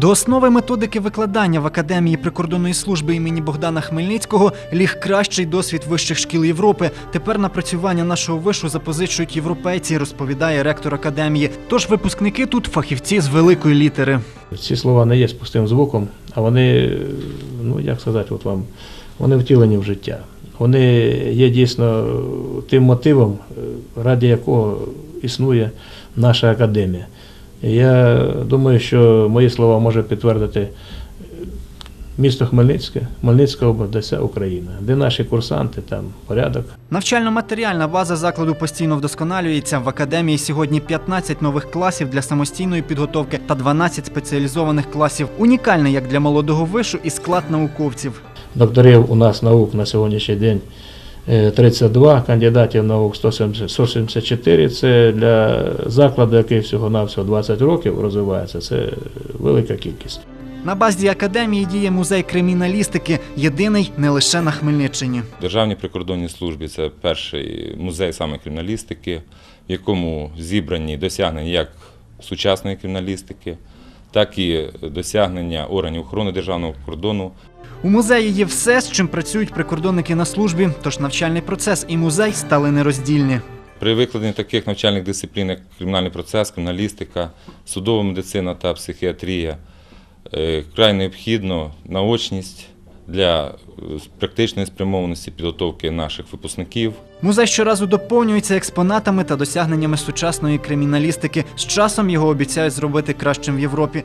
До основи методики викладання в академії прикордонної служби імені Богдана Хмельницького ліг кращий досвід вищих шкіл Європи. Тепер напрацювання нашого вишу запозичують європейці, розповідає ректор академії. Тож випускники тут фахівці з великої літери. Ці слова не є пустим звуком, а вони, ну як сказати, от вам, вони втілені в життя. Вони є дійсно тим мотивом, е, ради якого існує наша академія. Я думаю, що мої слова може підтвердити місто Хмельницьке, Хмельницька область, де вся Україна, де наші курсанти, там порядок. Навчально-матеріальна база закладу постійно вдосконалюється. В академії сьогодні 15 нових класів для самостійної підготовки та 12 спеціалізованих класів. Унікальний як для молодого вишу і склад науковців. Докторів у нас наук на сьогоднішній день 32, кандидатів наук 170 174. Це для закладу, який всього-навсього 20 років розвивається, це велика кількість. На базі академії діє музей криміналістики, єдиний не лише на Хмельниччині. Державній прикордонній службі це перший музей саме криміналістики, в якому зібрані досягнення як сучасної криміналістики, так і досягнення органів охорони державного кордону. У музеї є все, з чим працюють прикордонники на службі, тож навчальний процес і музей стали нероздільні. При викладенні таких навчальних дисциплін, як кримінальний процес, криміналістика, судова медицина та психіатрія, край вкрай необхідно наочність для е, практичної спрямованості підготовки наших випускників. Музей щоразу доповнюється експонатами та досягненнями сучасної криміналістики. З часом його обіцяють зробити кращим в Європі.